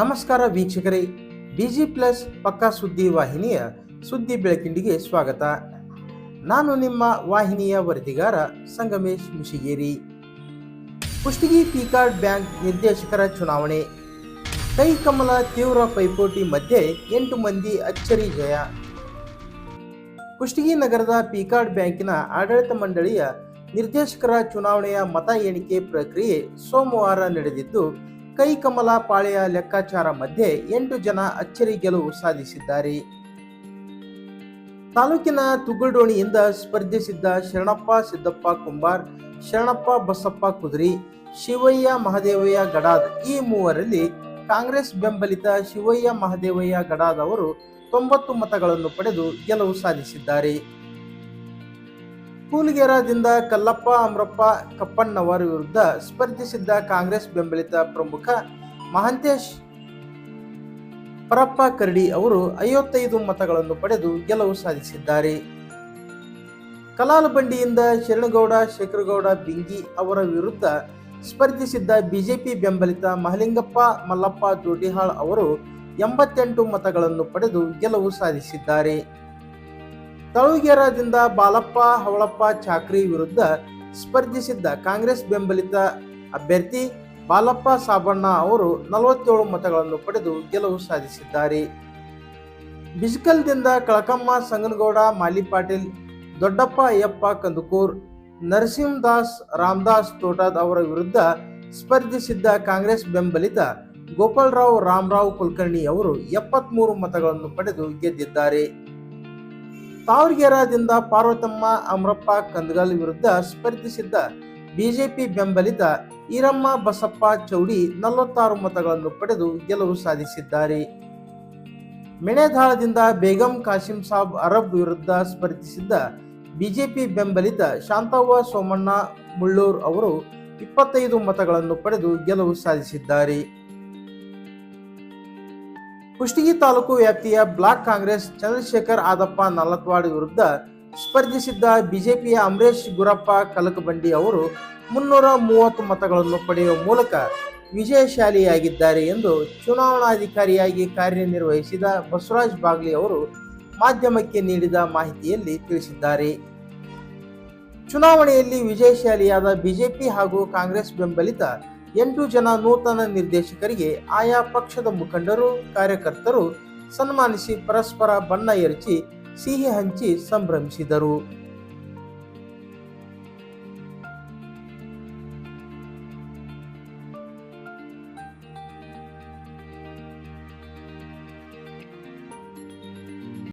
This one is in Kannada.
ನಮಸ್ಕಾರ ವೀಕ್ಷಕರೇ ಬಿಜಿ ಪ್ಲಸ್ ಪಕ್ಕಾ ಸುದ್ದಿ ವಾಹಿನಿಯ ಸುದ್ದಿ ಬೆಳಕಿಂಡಿಗೆ ಸ್ವಾಗತ. ನಾನು ನಿಮ್ಮ ವಾಹಿನಿಯ ವರದಿಗಾರ ಸಂಗಮೇಶ್ ಮುಶಿಗೇರಿ ಕುಷ್ಟಗಿ ಪಿಕಾರ್ಡ್ ಬ್ಯಾಂಕ್ ನಿರ್ದೇಶಕರ ಚುನಾವಣೆ. ಕೈ ಕಮಲ ತೀವ್ರ ಪೈಪೋಟಿ ಮಧ್ಯೆ ಎಂಟು ಮಂದಿ ಅಚ್ಚರಿ ಜಯ. ಕುಷ್ಟಗಿ ನಗರದ ಪಿಕಾರ್ಡ್ ಬ್ಯಾಂಕಿನ ಆಡಳಿತ ಮಂಡಳಿಯ ನಿರ್ದೇಶಕರ ಚುನಾವಣೆಯ ಮತ ಎಣಿಕೆ ಪ್ರಕ್ರಿಯೆ ಸೋಮವಾರ ನಡೆದಿದ್ದು ಕೈ ಕಮಲ ಪಾಳೆಯ ಲೆಕ್ಕಾಚಾರ ಮಧ್ಯೆ ಎಂಟು ಜನ ಅಚ್ಚರಿ ಗೆಲುವು ಸಾಧಿಸಿದ್ದಾರೆ. ತಾಲೂಕಿನ ತುಗುಡೋಣಿಯಿಂದ ಸ್ಪರ್ಧಿಸಿದ್ದ ಶರಣಪ್ಪ ಸಿದ್ದಪ್ಪ ಕುಂಬಾರ್, ಶರಣಪ್ಪ ಬಸಪ್ಪ ಕುದುರಿ, ಶಿವಯ್ಯ ಮಹದೇವಯ್ಯ ಗಡಾದ್ ಈ ಮೂವರಲ್ಲಿ ಕಾಂಗ್ರೆಸ್ ಬೆಂಬಲಿತ ಶಿವಯ್ಯ ಮಹದೇವಯ್ಯ ಗಡಾದ್ ಅವರು ತೊಂಬತ್ತು ಮತಗಳನ್ನು ಪಡೆದು ಗೆಲುವು ಸಾಧಿಸಿದ್ದಾರೆ. ಕೂಲಿಗೆರದಿಂದ ಕಲ್ಲಪ್ಪ, ಅಮರಪ್ಪ, ಕಪ್ಪಣ್ಣವರ ವಿರುದ್ಧ ಸ್ಪರ್ಧಿಸಿದ್ದ ಕಾಂಗ್ರೆಸ್ ಬೆಂಬಲಿತ ಪ್ರಮುಖ ಮಹಾಂತೇಶ್ ಪರಪ್ಪ ಕರಡಿ ಅವರು ಐವತ್ತೈದು ಮತಗಳನ್ನು ಪಡೆದು ಗೆಲುವು ಸಾಧಿಸಿದ್ದಾರೆ. ಕಲಾಲಬಂಡಿಯಿಂದ ಶರಣಗೌಡ, ಶೇಖರಗೌಡ, ಬಿಂಗಿ ಅವರ ವಿರುದ್ಧ ಸ್ಪರ್ಧಿಸಿದ್ದ ಬಿಜೆಪಿ ಬೆಂಬಲಿತ ಮಹಲಿಂಗಪ್ಪ, ಮಲ್ಲಪ್ಪ, ದೊಡ್ಡಿಹಾಳ್ ಅವರು ಎಂಬತ್ತೆಂಟು ಮತಗಳನ್ನು ಪಡೆದು ಗೆಲುವು ಸಾಧಿಸಿದ್ದಾರೆ. ತಳುಗೆರದಿಂದ ಬಾಲಪ್ಪ, ಹವಳಪ್ಪ ಚಾಕ್ರಿ ವಿರುದ್ಧ ಸ್ಪರ್ಧಿಸಿದ್ದ ಕಾಂಗ್ರೆಸ್ ಬೆಂಬಲಿತ ಅಭ್ಯರ್ಥಿ ಬಾಲಪ್ಪ ಸಾಬಣ್ಣ ಅವರು ನಲವತ್ತೇಳು ಮತಗಳನ್ನು ಪಡೆದು ಗೆಲುವು ಸಾಧಿಸಿದ್ದಾರೆ. ಬಿಜ್ಕಲ್ದಿಂದ ಕಳಕಮ್ಮ, ಸಂಗನಗೌಡ, ಮಾಲಿ ಪಾಟೀಲ್, ದೊಡ್ಡಪ್ಪ, ಅಯ್ಯಪ್ಪ, ಕಂದುಕೂರ್, ನರಸಿಂಹದಾಸ್, ರಾಮದಾಸ್ ತೋಟದ್ ಅವರ ವಿರುದ್ಧ ಸ್ಪರ್ಧಿಸಿದ್ದ ಕಾಂಗ್ರೆಸ್ ಬೆಂಬಲಿತ ಗೋಪಾಲರಾವ್, ರಾಮರಾವ್ ಕುಲಕರ್ಣಿ ಅವರು ಎಪ್ಪತ್ಮೂರು ಮತಗಳನ್ನು ಪಡೆದು ಗೆದ್ದಿದ್ದಾರೆ. ತಾವರ್ಗೆರದಿಂದ ಪಾರ್ವತಮ್ಮ ಅಮರಪ್ಪ ಕಂದಗಲ್ ವಿರುದ್ಧ ಸ್ಪರ್ಧಿಸಿದ್ದ ಬಿಜೆಪಿ ಬೆಂಬಲಿತ ಈರಮ್ಮ ಬಸಪ್ಪ ಚೌಡಿ ನಲವತ್ತಾರು ಮತಗಳನ್ನು ಪಡೆದು ಗೆಲುವು ಸಾಧಿಸಿದ್ದಾರೆ. ಮೆಣೆಧಾಳದಿಂದ ಬೇಗಂ ಕಾಶಿಂ ಸಾಬ್ ಅರಬ್ ವಿರುದ್ಧ ಸ್ಪರ್ಧಿಸಿದ್ದ ಬಿಜೆಪಿ ಬೆಂಬಲಿತ ಶಾಂತವ್ವ ಸೋಮಣ್ಣ ಮುಳ್ಳೂರ್ ಅವರು ಇಪ್ಪತ್ತೈದು ಮತಗಳನ್ನು ಪಡೆದು ಗೆಲುವು ಸಾಧಿಸಿದ್ದಾರೆ. ಕುಷ್ಟಗಿ ತಾಲೂಕು ವ್ಯಾಪ್ತಿಯ ಬ್ಲಾಕ್ ಕಾಂಗ್ರೆಸ್ ಚಂದ್ರಶೇಖರ್ ಆದಪ್ಪ ನಲತ್ವಾಡ್ ವಿರುದ್ಧ ಸ್ಪರ್ಧಿಸಿದ್ದ ಬಿಜೆಪಿಯ ಅಮರೇಶ್ ಗುರಪ್ಪ ಕಲಕಬಂಡಿ ಅವರು ಮುನ್ನೂರ ಮೂವತ್ತು ಮತಗಳನ್ನು ಪಡೆಯುವ ಮೂಲಕ ವಿಜಯಶಾಲಿಯಾಗಿದ್ದಾರೆ ಎಂದು ಚುನಾವಣಾಧಿಕಾರಿಯಾಗಿ ಕಾರ್ಯನಿರ್ವಹಿಸಿದ ಬಸವರಾಜ್ ಬಾಗ್ಲಿ ಅವರು ಮಾಧ್ಯಮಕ್ಕೆ ನೀಡಿದ ಮಾಹಿತಿಯಲ್ಲಿ ತಿಳಿಸಿದ್ದಾರೆ. ಚುನಾವಣೆಯಲ್ಲಿ ವಿಜಯಶಾಲಿಯಾದ ಬಿಜೆಪಿ ಹಾಗೂ ಕಾಂಗ್ರೆಸ್ ಬೆಂಬಲಿತ ಎಂಟು ಜನ ನೂತನ ನಿರ್ದೇಶಕರಿಗೆ ಆಯಾ ಪಕ್ಷದ ಮುಖಂಡರು, ಕಾರ್ಯಕರ್ತರು ಸನ್ಮಾನಿಸಿ ಪರಸ್ಪರ ಬಣ್ಣ ಎರಚಿ ಸಿಹಿ ಹಂಚಿ ಸಂಭ್ರಮಿಸಿದರು.